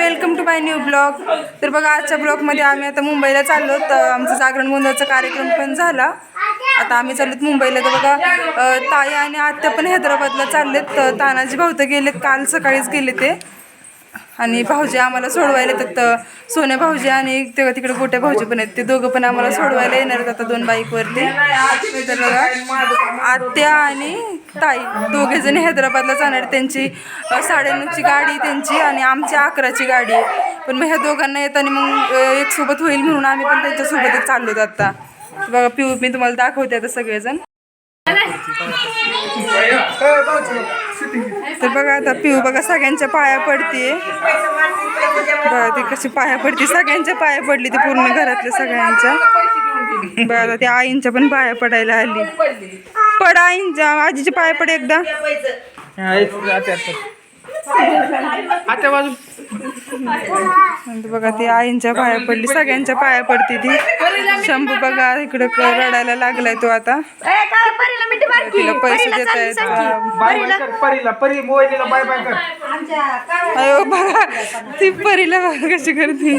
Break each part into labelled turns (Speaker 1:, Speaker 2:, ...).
Speaker 1: Welcome to my new blog. तर बघा आजच्या ब्लॉगमध्ये आम्ही आता मुंबईला चाललो तर आमचा जागरण गोंधळाचा कार्यक्रम पण झाला. आता आम्ही चाललोत मुंबईला. तर बघा ताई आणि आत्या पण हैदराबादला चाललेत. तर तानाजी भाऊ तर गेलेत काल सकाळीच गेले ते. आणि भाऊजी आम्हाला सोडवायला येतात तर सोन्या भाऊजी आणि तेव्हा तिकडे गोट्या भाऊजी पण आहेत. ते दोघं पण आम्हाला सोडवायला येणार आहेत आता दोन बाईकवरती. तर बघा आत्या आणि ताई दोघे जण हैदराबादला जाणार त्यांची साडेनऊची गाडी त्यांची आणि आमची अकराची गाडी आहे. पण मग ह्या दोघांना येताना मग एक सोबत होईल म्हणून आम्ही पण त्यांच्यासोबतच चाललो आत्ता बघा पिऊ मी तुम्हाला दाखवते आता सगळेजण. तर बघा आता पिऊ बघा सगळ्यांच्या पाया पडते बघा ती कशी पाया पडते. सगळ्यांच्या पाया पडली ती पूर्ण घरातल्या सगळ्यांच्या. बघा आता त्या आईंच्या पण पाया पडायला आली. पड आईंच्या आजीच्या पाया पड एकदा.
Speaker 2: आता. बाजू
Speaker 1: बघा ती आईंच्या पाया पडली सगळ्यांच्या पाया पडते ती. शंभू बघा इकडं रडायला लागलाय तो आता. तिला पैसे देत अयो बघा ती परीला बघा कशी करते?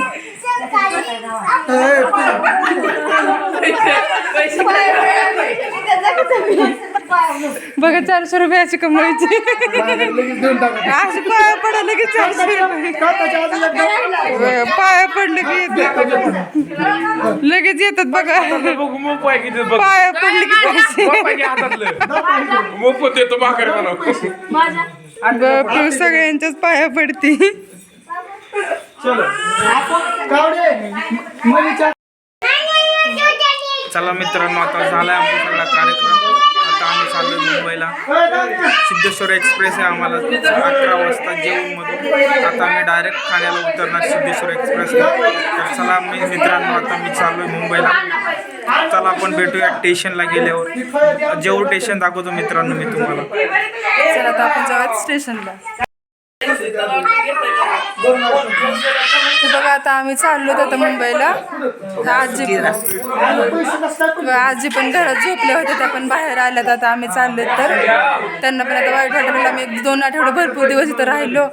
Speaker 1: बघा चारशे रुपयाची कमवायची. अशी पाया पडायला की चारशे रुपये. पाया पडलं की येतात लगेच येतात बघा. पाया पडलं की पैसे.
Speaker 2: मोको आहे की
Speaker 1: सगळ्यांच्याच पाया पडती.
Speaker 2: चला मित्रांनो आता झालाय आमचा सगळा कार्यक्रम. आता आम्ही चाललो मुंबईला. सिद्धेश्वर एक्सप्रेस आहे आम्हाला. अकरा वाजता जेवण मधून आता आम्ही डायरेक्ट ठाण्याला उतरणार सिद्धेश्वर एक्सप्रेस तर चला मी मित्रांनो आता मी चाललोय मुंबईला. चला आपण भेटूया स्टेशनला गेल्यावर. जेवढं स्टेशन दाखवतो मित्रांनो मी तुम्हाला.
Speaker 1: चला आता आपण जाऊयात स्टेशनला. बघा आता आम्ही चाललो आता मुंबईला. आजी आजी पण घरात झोपल्या होत्या त्या पण बाहेर आल्यात. आता आम्ही चाललो तर त्यांना पण आता वाईट वाटलं आम्ही एक दोन आठवडे भरपूर दिवस इथं राहिलो.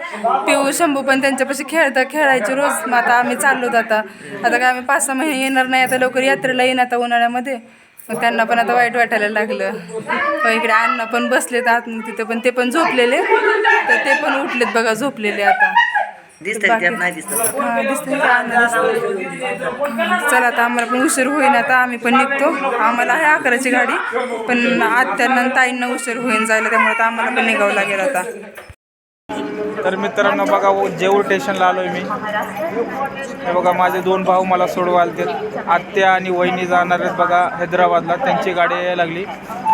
Speaker 1: पिऊ शंभू पण त्यांच्यापाशी खेळता खेळायचे रोज. मग आता आम्ही चाललो आता. आता काय आम्ही पाच सहा महिने येणार नाही आता लवकर यात्रेला येईन आता उन्हाळ्यामध्ये. मग त्यांना पण आता वाईट वाटायला लागलं. मग इकडे अण्णा पण बसलेत आत तिथं पण ते पण झोपलेले. तर ते पण उठलेत बघा झोपलेले आता.
Speaker 3: दिसतंय त्यात नाही दिसत.
Speaker 1: हा, दिसतंय का? अण्णा दिसतंय. चला आता आम्हाला पण उशीर होईन आता आम्ही पण निघतो. आम्हाला आहे अकराची गाडी पण आत्यांना ताईंना उशीर होईन जायला त्यामुळे आता आम्हाला पण निघावं लागेल आता.
Speaker 2: तर मित्रांनो बघा जेऊर स्टेशनला आहे मी. हे बघा माझे दोन भाऊ मला सोडवायला ते आत्या आणि वहिनी जाणार आहेत बघा हैदराबादला. त्यांची गाडी यायला लागली.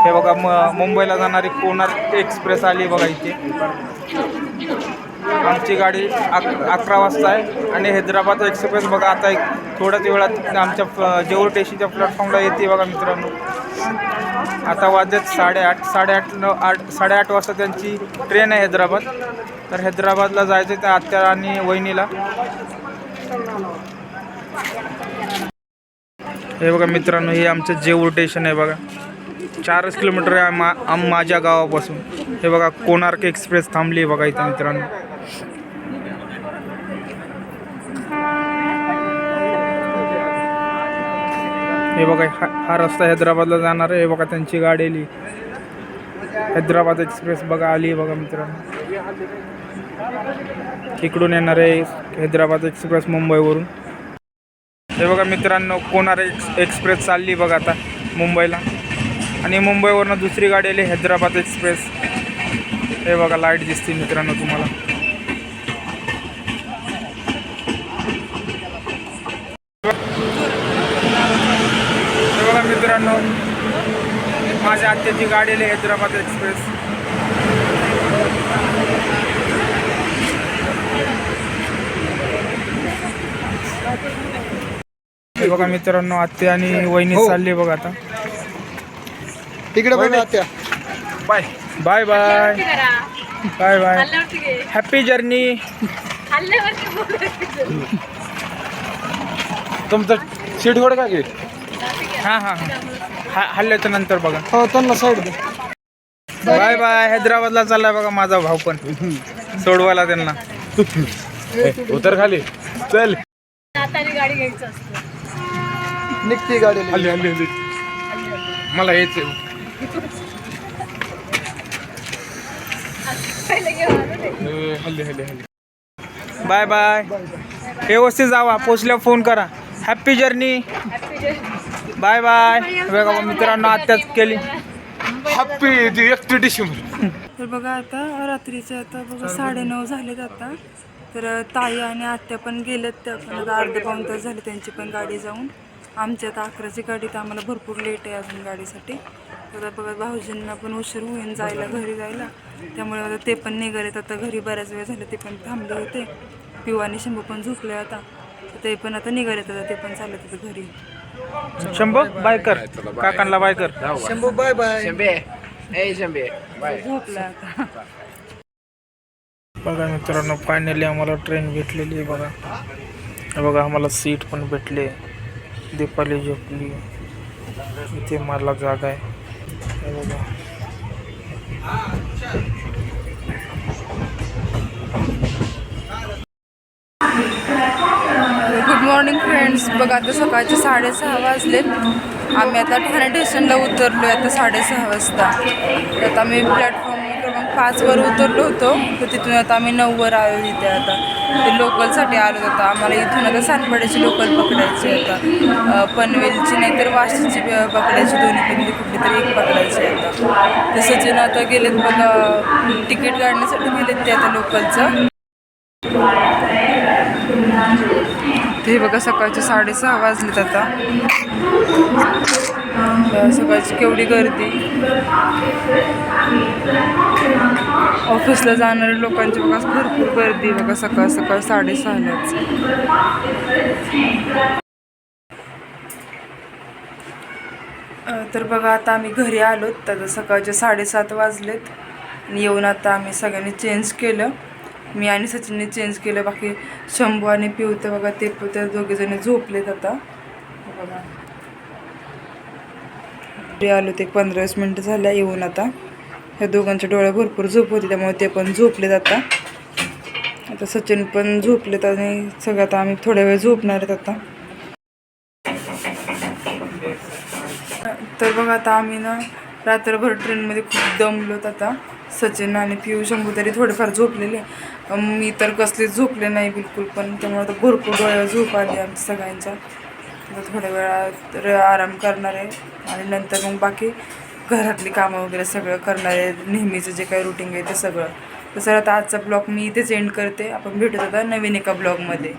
Speaker 2: हे बघा म मुंबईला जाणारी कोणार एक्सप्रेस आली बघा इथे. आमची गाडी अक अकरा वाजता आहे आणि हैदराबाद एक्सप्रेस बघा आता एक थोड्याच वेळात आमच्या प- जेऊर स्टेशनच्या प्लॅटफॉर्मला येते बघा मित्रांनो. आता वाजत साडेआठ साडेआठ न आठ साडेआठ वाजता त्यांची ट्रेन आहे हैदराबाद. तर हैदराबादला जायचं त्या आत्या आणि वहिनीला. हे बघा मित्रांनो हे आमचं जेऊर स्टेशन आहे बघा. चारच किलोमीटर आहे मा आम माझ्या गावापासून. हे बघा कोणार्क एक्सप्रेस थांबली आहे बघा इथं मित्रांनो. हे बघा हा हा रस्ता हैदराबादला जाणार आहे. हे बघा त्यांची गाडी आली. हैदराबाद एक्सप्रेस बघा आली बघा मित्रांनो. इकडून येणार आहे हैदराबाद एक्सप्रेस मुंबईवरून. हे बघा मित्रांनो कोणार एक्स एक्सप्रेस चालली बघा आता मुंबईला. आणि मुंबईवरनं दुसरी गाडी आली हैदराबाद एक्सप्रेस. हे बघा लाइट दिसते मित्रांनो तुम्हाला. माझ्या आत्याची गाडी आली हैदराबाद एक्सप्रेस. हे बघा मित्रांनो आत्या आणि वहिनी चालली बघा आता.
Speaker 4: तिकडे बघा त्या
Speaker 2: bye. Bye bye. Bye bye. Happy journey
Speaker 4: तुमचं सीट गोड का घे?
Speaker 2: हां हां हां. हा हल्ल्याच्या नंतर बघा.
Speaker 4: हो त्यांना साईड दे.
Speaker 2: बाय बाय हैदराबादला चाललाय बघा माझा भाऊ पण. सोडवायला त्यांना.
Speaker 4: उतर खाली. चल.
Speaker 5: गाडी घ्यायचं असतं
Speaker 6: निघते गाडी
Speaker 4: हल्ली हल्ली हल्ली. मला हल्ली हल्ली हल्ली.
Speaker 2: Bye bye. व्यवस्थित जावा पोचल्यावर फोन करा. Happy journey bye bye. बघा मित्रांनो आत्याच केली.
Speaker 4: हॅप्पी ती एकटी डिसेंबर
Speaker 1: तर बघा आता रात्रीचे आता बघा साडेनऊ झालेत आता. तर ताई आणि आत्या पण गेलेत. त्या पण आता अर्धे पाऊन तास झाले त्यांची पण गाडी जाऊन. आमची आता अकराची गाडी तर आम्हाला भरपूर लेट आहे अजून गाडीसाठी. तर बघा भाऊजींना पण उशीर होईन जायला घरी जायला. त्यामुळे आता ते पण निघालेत. आता घरी बऱ्याच वेळ झाले ते पण थांबले होते. आणि शंभू पण झोपले आता. तर ते पण आता निघालेत आता ते पण चालत आता घरी.
Speaker 2: शंभू बाय कर. काकांना बाय कर.
Speaker 6: Shambhu bye bye.
Speaker 1: झोपला आता.
Speaker 2: बघा मित्रांनो फायनली आम्हाला ट्रेन भेटलेली आहे बघा. हे बघा आम्हाला सीट पण भेटले. दीपाली झोपली. इथे मला जागा आहे. हे बघा.
Speaker 1: गुड मॉर्निंग फ्रेंड्स बघा आता सकाळचे साडेसहा वाजलेत आम्ही आता ठाणे स्टेशनला उतरलो आहे आता साडेसहा वाजता. तर आता आम्ही प्लॅटफॉर्म क्रमांक पाचवर उतरलो होतो. तर तिथून आता आम्ही नऊवर आलो इथे आता. ते लोकलसाठी आलो होतो. आम्हाला इथून आता सातपाड्याची लोकल पकडायची आता पनवेलची नाही तर वाशीची पकडायची. पकडायची दोन्हीपैकी कुठली तरी एक पकडायची आता. तसं सचिन आता गेलेत बघा तिकीट काढण्यासाठी गेलेत ते आता लोकलचं ते बघा सकाळचे साडेसहा वाजलेत आता. सकाळची केवढी गर्दी. ऑफिसला जाणाऱ्या लोकांची बघा भरपूर गर्दी बघा सकाळ सकाळ साडेसहालाच. तर बघा आता आम्ही घरी आलो तर सकाळचे साडेसात वाजलेत. आणि येऊन आता आम्ही सगळ्यांनी चेंज केलं. मी आणि सचिनने चेंज केलं बाकी शंभू आणि पिऊ बघा ते पण त्या दोघेजणी झोपलेत आता. बघा. आलो ते पंधरा वीस मिनटं झाल्या येऊन आता. ह्या दोघांच्या डोळ्या भरपूर झोप होती त्यामुळे ते पण झोपलेत आता. आता सचिन पण झोपलेत आणि सगळं आता आम्ही थोड्या वेळ झोपणार आहेत आता. तर बघा आता आम्ही ना रात्रभर ट्रेनमध्ये खूप दमलोत आता. सचिन आणि पियू शंभू तरी थोडेफार झोपलेले. मी तर कसलेच झोपले नाही बिलकुल पण त्यामुळे आता भरपूर डोळ्यावर झोप आली आमच्या सगळ्यांच्या. आता थोड्या वेळात आराम करणार आहे आणि नंतर मग बाकी घरातली कामं वगैरे सगळं करणार आहे. नेहमीचं जे काही रुटीन आहे ते सगळं. तसं आता आजचा ब्लॉग मी इथेच एंड करते. आपण भेटत आता नवीन एका ब्लॉगमध्ये